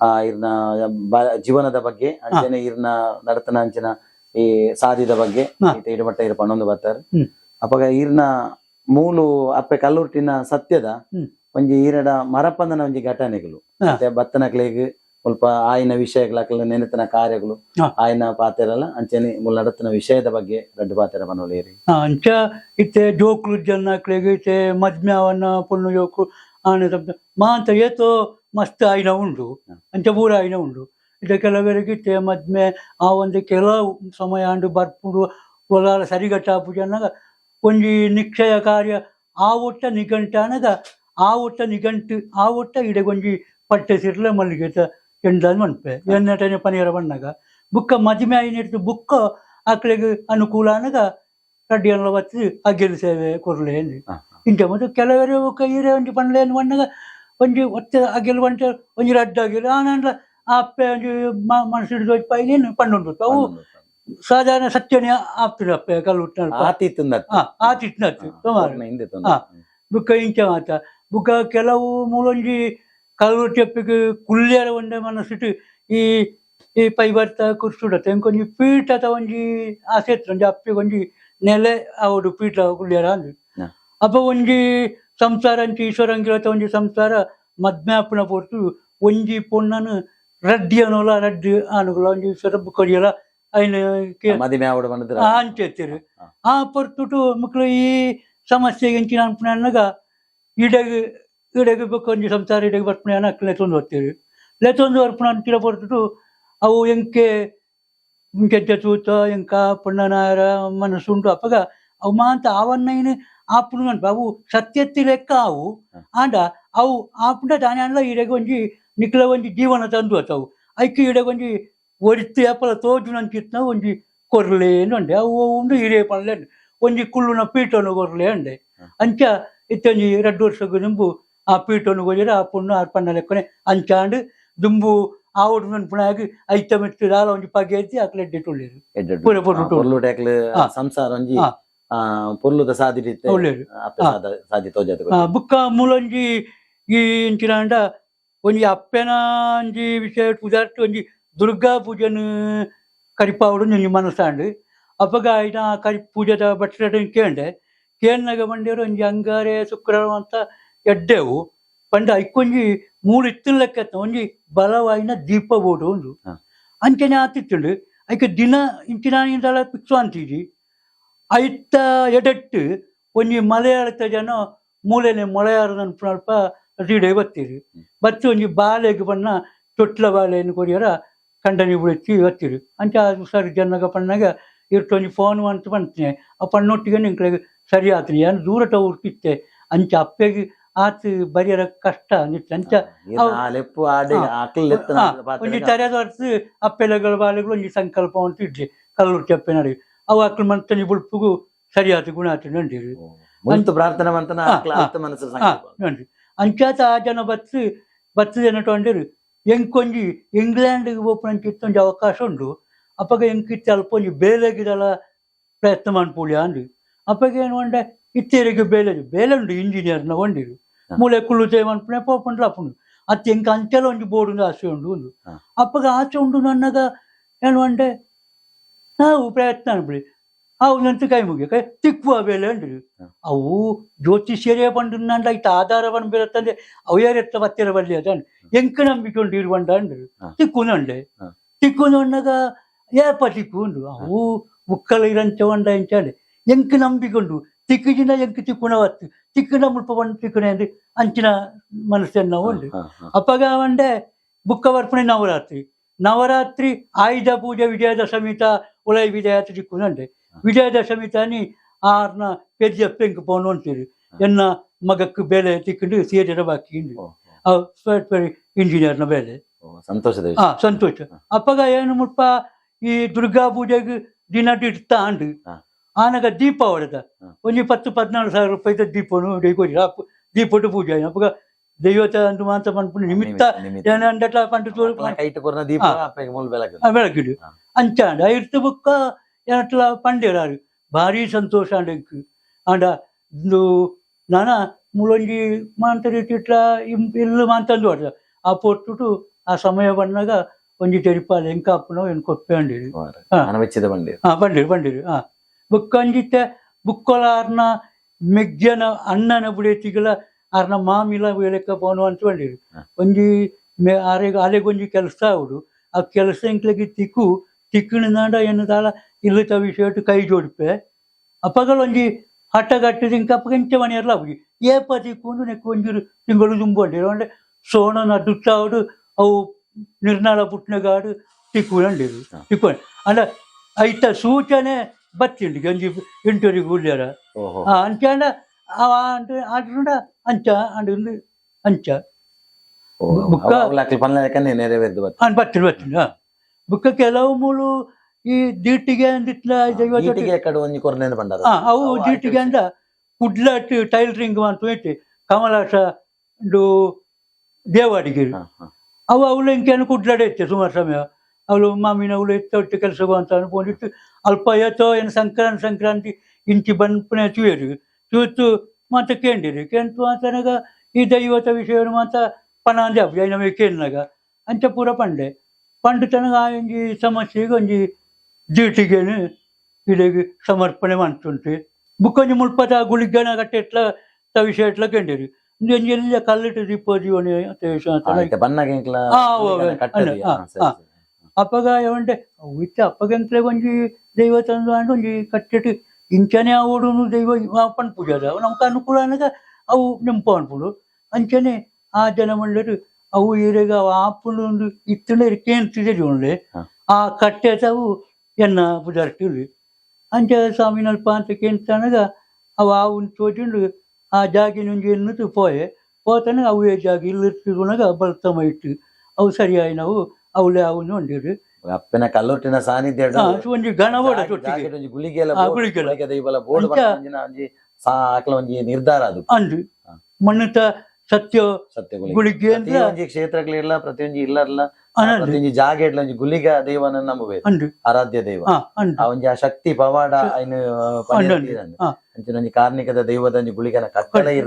ಆ ಇರ್ನ ಜೀವನದ ಬಗ್ಗೆ ಅಂಚನೆ ಇರ್ನ ನಡತನ ಅಂಚಿನ ಈ ಸಾದಿದ ಬಗ್ಗೆ ಇಡಮಟ್ಟ ಇರ ಅನ್ನೊಂದು ಬರ್ತಾರೆ. ಅಪ್ಪಾಗ ಈರ್ನ ಮೂಲು ಅಪ್ಪೆ ಕಲ್ಲುರ್ಟಿನ ಸತ್ಯದ ಒಂಜಿ ಈರಡ ಮರಪಂದನ ಒಂಜಿ ಘಟನೆಗಳು. ಮತ್ತೆ ಬತ್ತನಕ್ಲೆಗ್ ಸ್ವಲ್ಪ ಆಯ್ನ ವಿಷಯಗಳ ನೆನೆತನ ಕಾರ್ಯಗಳು. ಆಯ್ನ ಪಾತೆರಲ್ಲ ಅಂಚನೆ ಮೂಲ ನಡತನ ವಿಷಯದ ಬಗ್ಗೆ ರಡ್ಡು ಪಾತೆರ ಮನೋಲೇರಿ ಅಂಚ ಇತ್ತೆ ಜೋಕ್ಲು ಜನ್ನಕ್ಲೆಗ್ ಇತ್ತೆ ಮಜ್ಮ್ಯಾವನ್ನ ಪುಣ್ಯ ಜೋಕು ಆನೆ ಮಾಂತ ಏತೋ ಮಸ್ತ್ ಆಯ್ನ ಉಂಡು ಅಂಚ ಪೂರ ಆಯ್ನ ಉಂಡು ಇತ್ತೆ ಕೆಲವರಿಗೆ ತೇ ಮದ್ಮೆ ಆ ಒಂದು ಕೆಲವು ಸಮಯ ಅಂಡು ಬರ್ಪುಡು ಒಲಾರ ಸರಿಗಟ್ಟಾಪು ಅನ್ನಾಗ ಒಂಜಿ ನಿಕ್ಷಯ ಕಾರ್ಯ ಆ ಒಟ್ಟ ನಿಘಂಟ ಅನ್ನಗ ಆ ಒಟ್ಟ ನಿಘಂಟು ಆ ಒಟ್ಟ ಇಡಗೊಂಜಿ ಪಟ್ಟೆ ಸಿರ್ಲ ಮಲ್ಲಿಗೆ ಎಂದಾದ್ ಮನ್ಪೆ. ಎನ್ನಟನೆ ಪನಿಯರ ಬಣ್ಣಗ. ಬುಕ್ಕ ಮದ್ಮೆ ಆಯ್ನಿಡ್ತು ಬುಕ್ಕ ಆಕಳಿಗೆ ಅನುಕೂಲ ಅನಗ ಕಡ್ಡಿಯನ್ನ ಬತ್ತಿ ಅಗ್ಗೆಲು ಸೇವೆ ಕೊರ್ಲೆ ಇಂಟೆ ಮತ್ತು ಕೆಲವರು ಕೈರೆ ಒಂಜಿ ಪಂಡ್ಲೆ ಏನು ಬಣ್ಣಗ ಒಂಜಿ ಒತ್ತೆ ಅಗ್ಗೆಲು ಬಂಟ ಒಂಜಿ ರಡ್ಡ ಅಗ್ಗೆಲು ಆನಂದ್ರ ಆ ಅಪ್ಪೆ ಒಂಜಿ ಮನಸ್ಸಿಡಿದು ಪೈನೇನು ಪಂಡುಂಡು ಅವು ಸಾಧಾರಣ ಸತ್ಯನೇ ಆಪ್ತದೆ ಅಪ್ಪೆ ಕಲ್ಲು ಆತಿತ್ತು ಹಾ ಆತಿಟ್ನತ್ತು ಸುಮಾರು ಹಿಂದೆ ಹಾ. ಬುಕ್ಕ ಇಂಚ ಮಾತ ಬುಕ್ಕ ಕೆಲವು ಮೂಲೊಂಜಿ ಕಲ್ಲು ಚೆಪ್ಪಿಗೆ ಕುಲ್ಯರ ಒಂಡೆ ಮನಸ್ಸಿಟ್ಟು ಈ ಈ ಪೈ ಬರ್ತಾ ಕುರ್ಸುಡತ್ತೆ ಎಂಕೊಂಜಿ ಪೀಠದ ಒಂಜಿ ಆಸೆತ್ರ ಒಂಜಿ ಅಪ್ಪಿಗೆ ಒಂಜಿ ನೆಲೆ ಅವಡು ಪೀಠ ಕುಲ್ಯರ ಅಂದು ಹ. ಅಪ್ಪ ಒಂಜಿ ಸಂಸಾರ ಅಂಚಿ ಈಶ್ವರಂಗಿರತ್ತ ಒಂಜಿ ಸಂಸಾರ ಮದ್ಮ್ಯಾಪನ ಪೊರ್ತು ಒಂಜಿ ಪೊಣ್ಣನು ರಡ್ಡಿ ಅನ್ನೋಲ ರಡ್ಡಿ ಆನುಗಳ ಒಂಜಿ ಸೊರಬ್ ಕೊಡಿಯಲ ಬಂದ್ರೆ ಅಂಚೆತ್ತಿರು. ಆ ಪೊರ್ತುಟು ಮಕ್ಕಳು ಈ ಸಮಸ್ಯೆಗೆ ಎಂಚಿನ ಅನ್ಪುನಗ ಇಡಗ್ ಇಡಗ್ ಬೊಕೊಂಜಿ ಸಂಸಾರ ಇಡಗ್ ಬರ್ಪುಣ ಅಕ್ಕ ಲೆತ್ತೊಂದು ಬರ್ತೀರಿ ಲೆತ್ತೊಂದು ಬರ್ಪುಣ ಅಂಚಿನ ಪೊರ್ತುಟು ಅವು ಎಂಕೆ ಇಂಕೆಂಚ ತೂತ ಎಂಕ ಪುಣ್ಣನಾರ ಮನಸ್ಸುಂಟು ಅಪ್ಪಗ ಅವು ಮಾಂತ ಅವನ್ನೈನು ಆಪುಣ ಅನ್ಪ ಅವು ಸತ್ಯತ್ತಿ ಲೆಕ್ಕ ಅವು. ಆಂಡ ಅವು ಆಪುಂಡ ತಾನೇ ಅಲ್ಲ ಒಂಜಿ ನಿಕ್ಲ ಒಂಜಿ ಜೀವನ ತಂದು ಅತ್ತವು ಐಕೆ ಒಂಜಿ ಒರಿತ್ತಿ ಅಪ್ಪಲ ತೋಜು ನಂಚಿತ್ನ ಒಂಜಿ ಕೊರ್ಲೆ ಉಂಡೆ ಅವು ಉಂಡು ಹಿರಿಯ ಪಣಲೆ ಒಂಜಿ ಕುಳ್ಳುನ ಪೀಠನು ಕೊರ್ಲೆ ಅಂಡೆ. ಅಂಚ ಇತ್ತೊಂಜಿ ಎರಡು ವರ್ಷಕ್ಕೂ ದುಂಬು ಆ ಪೀಠನು ಕೊಯ್ಯರ ಆ ಪುಣ್ಣು ಆ ಪಣ್ಣ ಲೆಕ್ಕನೆ ಅಂಚಾಂಡು ದುಂಬು ಆವಡು ನನ್ಪುಣಾಗಿ ಐತ ಮೆತ್ತು ದಾಲ ಒಂಜಿ ಪಗೆ ಎತ್ತಿ ಅಕ್ಲೆ ಎಡ್ಡಿಟ್ಟುಳ್ಳೇರು ಪೂರ ಪೊರ್ಲು ಪೊರ್ಲು ಟೇಕ್ಲು ಹಾ. ಸಂಸಾರ ಒಂಜಿ ಪೊರ್ಲುದ ಸಾದಿ ತೋಜದ ಬುಕ್ಕ ಮೂಲೊಂಜಿ ಈ ಇಂಚಿನ ಅಂಡ ಒಂಜಿ ಅಪ್ಪೆನ ಒಂಜಿ ವಿಷಯ ಉದಾಹರಣೆ ಒಂಜಿ ದುರ್ಗಾ ಪೂಜೆನ್ ಕರಿಪಾವಡು ಒಂಜಿ ಮನಸ್ಸಾಂಡು ಅಪ್ಪಗ ಐನ ಕರಿ ಪೂಜೆದ ಬಟ್ಟೆ ಕೇಂಡೆ ಕೇಂದ್ನಾಗ ಬಂದಿರೋ ಒಂಜಿ ಅಂಗಾರೆ ಶುಕ್ರವಾರ ಅಂತ ಎಡ್ಡೆವು ಪಂಡ ಐಕೊಂಜಿ ಮೂರು ಇತ್ತಿನ ಲೆಕ್ಕ ಒಂಜಿ ಬಲವಾಯಿನ ದೀಪ ಬೋಡು ಒಂದು. ಅಂಚನೆ ಆತಿತ್ತುಂಡು ಐಕೆ ದಿನ ಇಂಚಿನ ಪಿಕ್ಸು ಅಂತೀಜಿ ಐತ ಎಡೆಟ್ಟು ಒಂಜಿ ಮಲಯಾಳದ ಜನ ಮೂಲೆನೆ ಮಲಯಾಳದ ಅಲ್ಪ ರೀಡೆ ಬತ್ತೀರಿ ಬತ್ತಿ ಒಂಜಿ ಬಾಲೆಗೆ ಬಣ್ಣ ತೊಟ್ಲ ಬಾಲೆಯನ್ನು ಕೊಡಿಯರ ಕಂಡನಿ ಬಿಡುತ್ತಿ ಬತ್ತೀರಿ ಅಂಚ ಸರಿ ಜನಗ ಪಣ್ಣಾಗ ಇರ್ತೊಂಜಿ ಫೋನ್ ಅಂತ ಬಂತನೆ. ಆ ಪಣ್ಣೊಟ್ಟಿಗೆ ನಿಂಕ್ಲೆಗ್ ಸರಿ ಆತ್ರಿ. ಏನು ದೂರ ಉರ್ತಿತ್ತೆ ಅಂಚ ಅಪ್ಪೆಗೆ ಆತು ಬರಿಯರ ಕಷ್ಟ ಅಂದಿತ್ತು ಅಂಚ ಒಂಜಿ ತರದ ಹೊರತು ಅಪ್ಪೆಲೆಗಳ ಬಾಲೆಗಳು ಒಂಜಿ ಸಂಕಲ್ಪ ಅಂತ ಇಡ್ಲಿ. ಕಲ್ಲೂರು ಚಪ್ಪೆ ನಡಿ ಅವು ಅಕ್ಳು ಮಂತನಿ ಬುಡ್ಪುಗು ಸರಿಯಾದ ಗುಣ ಆತು ನಂಡಿರಿ ಪ್ರಾರ್ಥನೆ ಮಂತನ ಮನಸ್ಸು ಹಾ ಸಂಕಲ್ಪ ఆ జన ಆ ಬತ್ತು ಜನ ತೊಂದಿರು ಎಂಕೊಂಜಿ ಇಂಗ್ಲೆಂಡ್ಗೆ ಹೋಪಣಂಚಿತ್ತು ಒಂಜಿ ಅವಕಾಶ ಉಂಡು. ಅಪ್ಪಗ ಎಂಕಿತ್ತು ಅಲ್ಪೊಂಜಿ ಬೇಲೆಗಿದಲ ಪ್ರಯತ್ನ ಮಾಡ್ಪುಳಿ ಅಂದು ಅಪ್ಪಗ ಏನು ಒಂಡೆ ಇತ್ತೇರಿಗೆ ಬೇಲೆ ಬೇಲೆ ಉಂಡು ಇಂಜಿನಿಯರ್ನ ಒಂಡಿರು. ಮೂಲೆ ಕುಳ್ಳು ತೇ ಮನ್ಪುಣೆ ಪೋಪಂಡ್ಲ ಅಪ್ಪುಂಡು ಅತ್ತೆ ಎಂಕ ಅಂಚೆಲ ಒಂಜಿ ಬೋರ್ಡು ಆಸೆ ಉಂಡು ಒಂದು. ಅಪ್ಪಗ ಆಚೆ ಉಂಡು ನನ್ನಗ ಏನು ಒಂಡೆ ನಾವು ಪ್ರಯತ್ನ ಅನ್ಬಿಡಿ ಅವು ನಂತ ಕೈ ಮುಗಿಯ ಕೈ ತಿಕ್ಕುವ ಬೇಲೆ ಅಂದ್ರು. ಅವು ಜ್ಯೋತಿಷ್ಯರೇ ನಂಡ ಐತ ಆಧಾರವನ್ನು ಬೀರತ್ತಂದ್ರೆ ಅವಯಾರೆತ್ತ ಬತ್ತಿರ ಬಲ್ಲಿ ಅದನ್ ಎಂಕ ನಂಬಿಕೊಂಡು ಇರುವಂಡ ಅಂದ್ರು. ತಿಕ್ಕುನಂಡೆ ಹಾ. ತಿಕ್ಕುನೊನ್ನಗ ಏಪ ತಿಕ್ಕು ಅವು ಮುಕ್ಕಲ ಇರಂಚ ಒಂಡ ಎಂಚಾಂಡೆ ಎಂಕ ನಂಬಿಕೊಂಡು ತಿಕ್ಕುಜಿನ ಎಂಕ ತಿಕ್ಕುನವತ್ತು ತಿಕ್ಕುನ ಮುಲ್ಪ ಬಂದು ತಿಕ್ಕುನೆ ಅಂದ್ರೆ ಅಂಚಿನ ಮನಸ್ಸನ್ನ ಉಂಡು ಹಾ, ಹಾ. ಅಪ್ಪಗ ಒಂಡೆ ಬುಕ್ಕ ಬರ್ಪಣೆ ನವರಾತ್ರಿ. ನವರಾತ್ರಿ ಆಯುಧ ಪೂಜೆ ಸಮೇತ ಉಲೈ ವಿಜಯ ತಿಕ್ಕುನಂಡೆ ವಿಜಯದಶಮಿತಾನಿ ಆರ್ನ ಪೆಜ್ಜ ಪೆಂಕ್ ಪೋನು ಅಂತೀರಿ. ಎನ್ನ ಮಗಕ್ಕೆ ಬೇಲೆ ತಿಕ್ಕೊಂಡು ಸೀರೆರ ಬಾಕಿ ಓ, ಅವು ಸಾಫ್ಟ್ವೇರ್ ಇಂಜಿನಿಯರ್ನ ಬೇಲೆ. ಓ, ಸಂತೋಷದ ಹಾ ವಿಷಯ ಸಂತೋಷ ಅಪ್ಪಗ ಏನು ಮುಟ್ಪ ಈ ದುರ್ಗಾ ಪೂಜೆಗೆ ದಿನ ಇಡ್ತ ಆಂಡು ಹಾ. ಆನಗ ದೀಪ ಹೊಡೆದ ಹಾ. ಒಂಜಿ ಪತ್ತು ಪದ್ನಾಲ್ಕು ಸಾವಿರ ರೂಪಾಯಿದ ದೀಪನು ಡೈಕೋರಿ ದೀಪಟ್ಟು ಪೂಜೆ ಅಪ್ಪಗ ದೈವತ ಅಂದು ಮಾತ ಪಂಪು ನಿಮಿತ್ತ ನಿಮಿತ್ತ. ಏನಂದಟ್ಲ ಪಂಟು ತೋರು ಮಕ್ಕಳ ಕೈಟ್ ಕೊರ್ನ ದೀಪ ಹಾ. ಅಪ್ಪಗೆ ಮೂಲ ಬೆಳಕು ಬೆಳಕಿಡು. ಹಾ. ಅಂಚಾಂಡ ಇರ್ತ ಬುಕ್ಕ ಏನಟ್ಲ ಪಂಡೇರಾರು ಭಾರಿ ಸಂತೋಷ ಅಂಡಕ್ಕೆ ಆಂಡ ಇಂದು ನಾನ ಮೂಲೊಂಜಿ ಮಾಂತ ರೀತಿ ಇಟ್ಲ ಇಂ- ಇಲ್ಲು ಮಾಂತಂದು ಹೊಡೆದ ಆ ಪೊಟ್ಟುಟು ಆ ಸಮಯ ಬಂದಾಗ ಒಂಜಿ ತೆರಿಪಾಲೆ ಎಂಕ ಅಪ್ಪನೋ ಏನು ಕೊಪ್ಪಂಡಿರಿ ಹಾ. ಅನವೆಚ್ಚಿದ ಬಂಡಿ ಹಾ ಬಂದಿರಿ ಬಂದಿರಿ ಹಾ ಬುಕ್ಕಂಜಿತ್ತೆ ಬುಕ್ಕೊಲ ಆರ್ನ ಮೆಗ್ಜನ ಅಣ್ಣನ ಬುಡೇತಿಗಳ ಆರ್ನ ಮಾಮಿಲ ವೇಲೆಕ್ಕ ಪೋನು ಅಂತ ಬಂದಿರಿ ಹಾ. ಒಂಜಿ ಮೆ ಆರೆಗ ಅಲೆಗೊಂಜಿ ಕೆಲಸ ಆవుಡು ಆ ಕೆಲಸ ಎಂಕ್ಲೆಗೆ ತಿಕ್ಕು ತಿಕ್ಕಿನಾಂಡ ಎನ್ನದಾಲ ಇಲ್ಲತ ವಿಷಯಟ್ಟು ಕೈ ಜೋಡಿಪೆ ಅಪ್ಪಗಳು ಒಂಜಿ ಹಠ ಕಟ್ಟಿದ ಇಂಕ ಅಪ್ಪಗೆಂಚ ಮನೆಯಲ್ಲ ಅವು ಏಪ ತಿಕ್ಕೊಂಡು ನೆಕ್ಕು ಒಂಜಿ ತಿಂಗಳು ತುಂಬಂಡಿರು ಅಂದ್ರೆ ಸೋಣ ದುತ್ತಾವುಡು ಅವು ನಿರ್ನಾಳ ಪುಟ್ನಗಾಡು ತಿಕ್ಕೊಂಡಿರು. ತಿಕ್ಕೊಂಡು ಅಂಡ ಐತ ಸೂಚನೆ ಬತ್ತಿಂಡಿ ಗಂಜಿ ಇಂಟರಿಗೆ ಉಳ್ಳ್ಯಾರ ಅಂಚಾಂಡ ಆಡ್ರುಂಡ ಅಂಚ ಅಂಡ್ ಅಂಚ ಬುಕ್ಕ- ಬತ್ತಿನ ಬತ್ತಿನ ಬುಕ್ಕ ಕೆಲವು ಮೂಲು ಈ ದಿಟ್ಟಿಗೆ ಅಂದಿತ್ಲ ಈಟಿಗೆ ಕಡೆ ಒಂಜಿ ಕೊರ್ನೆಂದು ಬಂಡಾರ ಆ ಅವು ದೀಟಿಗೆ ಅಂದ ಕುಡ್ಲಟ್ ಟೈಲರಿಂಗ್ ಅಂತ ಇಟ್ಟು ಕಮಲಾಸ ಉಂಡು ದೇವಾಡಿಗೆ ಹಾ, ಹಾ. ಅವು ಅವಳು ಇಂಕೇನು ಕುಡ್ಲಾಡೈತೆ ಸುಮಾರು ಸಮಯ. ಅವಳು ಮಾಮಿನ ಅವಳು ಎತ್ತೊಟ್ಟು ಕೆಲಸ ಅಂತ ಅನ್ಕೊಂಡಿತ್ತು ಅಲ್ಪ ಎತ್ತೋ ಏನು ಸಂಕ್ರಾಂತಿ ಸಂಕ್ರಾಂತಿ ಇಂಚಿ ಬಂದ್ಪನೆ ಚೂಯರು ಚೂತು ಮಾತ ಕೇಂದಿರಿ ಕೇಂತು ಮಾತನಾಗ ಈ ದೈವತ ವಿಷಯವನ್ನು ಮಾತ ಪಣ ಅಂದೆ ಜೈನ ಕೇಳಿನಾಗ. ಅಂಚ ಪೂರ ಪಂಡೆ. ಪಂಡು ತನಗ ಆ ಒಂಜಿ ಸಮಸ್ಯೆಗೆ ಒಂಜಿ ಇಲ್ಲಿಗೆ ಸಮರ್ಪಣೆ ಕೇಂದಿರಿ ಅಂತ ವಿಷಯ ಅಂತ ಆಯ್ತು ಬಣ್ಣಗೆ ಇಂಕ್ಲ ಆ, ಅವು, ಅವು, ಕಟ್ಟದಿ. ಆ, ಹಾ, ಸರಿ, ಆ. ಸರಿ. ಅಪ್ಪಗ ಏವಂಡೆ ಇತ್ತ ಅಪ್ಪಗಂತಲೇ ಒಂಜಿ ದೈವ ತಂದು ಅಂಡ್ ಒಂಜಿ ಕಟ್ಟಿಟ್ಟು. ಇಂಚನೆ ಆವಡುನು ದೈವ ಪಣ್ ಪೂಜಾದ ಅವು ನಮ್ಗೆ ಅನುಕೂಲ ಅನ್ನಗ ಅವು ನಿಂಪ ಅನ್ಪುಡು ಅಂಚನೆ ಆ ಜನ ಮಂಡರು ಅವು ಈರೆಗ ಅವು ಆಪುಂಡು ಒಂದು ಇತ್ತನೆ ಕೇಂತಿದೆ ಜೋನ್ಲೆ ಆ ಕಟ್ಟೆ ಅವು ಎನ್ನ ಪುಜಾರ್ಟಿವ್ಲಿ ಅಂಚ ಸ್ವಾಮಿ ನಲ್ಪ ಅಂತ ಕೇಳ್ತಾನಾಗ ಅವ ಅವನ್ ತೋಜುಂಡು ಆ ಜಾಗಿನುಂಜಿ ಎನ್ನುತ್ತು ಪೋಯೆ ಪೋತನ ಅವು ಏ ಜಾಗಿ ಇಲ್ಲಿರ್ತಿಗುಣಾಗ ಬರ್ತಮ ಇಟ್ಟು ಅವು ಸರಿಯಾಗಿ ನಾವು ಅವಳೆ ಅವನು ಹೊಂದಿರು ಅಪ್ಪನ ಕಲ್ಲೊಟ್ಟಿನ ಸಾನ್ನಿಧ್ಯ ಒಂಜಿ ಗಣ ಓಡ ತೊಟ್ಟಿಗೆ. ಗುಳಿಗೆಲ್ಲ ಗುಳಿಗೆಲ್ಲ ಇವಲ ಬೋರ್ಡ್ ಅಂಜಿ ಸಾ ಒಂಜಿ ನಿರ್ಧಾರ ಅದು. ಅಂಜಿ ಮಣ್ಣುತ್ತ ಸತ್ಯ ಸತ್ಯ ಗುಳಿಗೆ. ಅಂದ್ರೆ ಕ್ಷೇತ್ರಗಳಿಲ್ಲ ಪ್ರತಿಯೊಂದು ಇಲ್ಲ ಇಲ್ಲರ್ಲ ಜಾಗ ಜಾಗೆಡ್ಲ ಒಂಜಿ ಗುಲಿಗ ದೈವನ ನಂಬಬೇಕು. ಅಂದು ಆರಾಧ್ಯ ದೈವ. ಅವಂಜಿ ಆ ಶಕ್ತಿ ಪವಾಡ ಐನು. ಅಂಚಿನ ಒಂಜಿ ಕಾರ್ಣಿಕದ ದೈವದ ಒಂಜಿ ಗುಳಿಗನ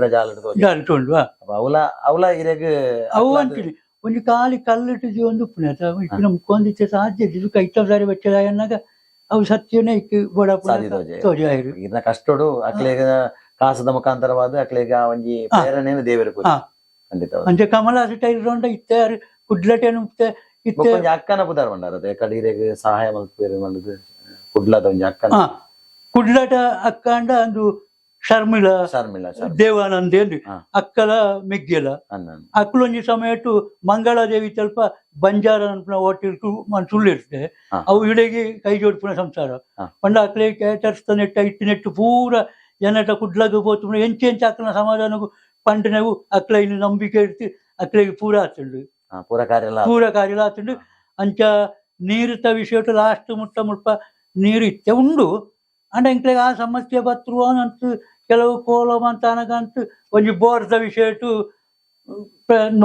ಜಾಲದ ಜಾರಿ ತೊಂಡು ಅವಲ ಅವಲ ಇರೆಗ್ ಅವು ಅಂತೀನಿ ಒಂಜಿ ಕಾಲಿ ಕಲ್ಲಿಟ್ಟಿದ್ದು ಒಂದು ಪುಣ್ಯತ ಇಟ್ಟು ನಮ್ ಕೊಂದಿತ್ತೆ ಸಾಧ್ಯ ಇದು ಕೈತ ಸಾರಿ ಬಚ್ಚದ ಎನ್ನಾಗ ಅವು ಸತ್ಯನೇ ಇಕ್ಕಿ ಬೋಡ ತೋಜೆ. ಆಯ್ರು ಇರ್ನ ಕಷ್ಟೋಡು ಅಕ್ಲೆಗ ಕಾಸದ ಮುಖಾಂತರವಾದ ಅಕ್ಲೆಗ ಒಂಜಿ ಹಾ. ಪ್ರೇರಣೆನು ದೇವರ. ಖಂಡಿತ. ಟೈಲ್ ರೋಂಡ ಇತ್ತೆ ಯಾರು ಕುಡ್ಲಟೇನು ಇತ್ತೆ ಒಂಜಿ ಅಕ್ಕನ ಪುದಾರ ಬಂಡಾರ ಕಡೀರೆಗ್ ಸಹಾಯ ಮಲ್ಪೇರು ಮಲ್ದು ಕುಡ್ಲದ ಒಂಜಿ ಅಕ್ಕನ. ಹಾ ಕುಡ್ಲಟ ಅಕ್ಕಂಡ ಅಂದು ಶರ್ಮಿಳ ಶರ್ಮಿಳ ಶರ್ಮಿಳ. ದೇವಾನಂದ ಎಂದು ಹಾ. ಅಕ್ಕಲ ಮೆಗ್ಗೆಲ. ಅನ್ನ ಅಕ್ಕಲೊಂಜಿ ಸಮಯಟ್ಟು ಮಂಗಳಾದೇವಿ ತಲ್ಪ ಬಂಜಾರ ಅನ್ಪುನ ಹೋಟೆಲ್ ಸುಳ್ಳಿರ್ತದೆ. ಹಾ. ಅವು ಇಡೆಗೆ ಕೈ ಜೋಡ್ಪುನ ಸಂಸಾರ. ಹಾ. ಪಂಡ ಅಕ್ಲೆ ಕೇಟರ್ಸ್ತ ನೆಟ್ಟ ಇಟ್ಟು ನೆಟ್ಟು ಪೂರ ಜನಟ ಕುಡ್ಲಗ ಪೋತು ಎಂಚೆ ಎಂಚ ಅಕ್ಕನ ಸಮಾಧಾನಗೂ ಪಂಡನೆವು ಅಕ್ಲ ಇನ್ನು ನಂಬಿಕೆ ಇರ್ತಿ ಅಕ್ಲೆಗೆ ಪೂರ ಆತುಂಡು ಪೂರ ಕಾರ್ಯ ಎಲ್ಲ ಪೂರ ಕಾರ್ಯ ಆತುಂಡು ಅಂಚ ನೀರುತ ವಿಷಯಟು ಲಾಸ್ಟ್ ಮುಟ್ಟ ಮುಲ್ಪ ನೀರು ಇತ್ತೆ ಉಂಡು. ಅಂಡ ಇಂಕ್ಲೆಗೆ ಆ ಸಮಸ್ಯೆ ಬತ್ರು ಅಂತ ಕೆಲವು ಕೋಲಂ ಅಂತ ಅನಗಂತ ಒಂಜಿ ಬೋರ್ದ ವಿಷಯಟು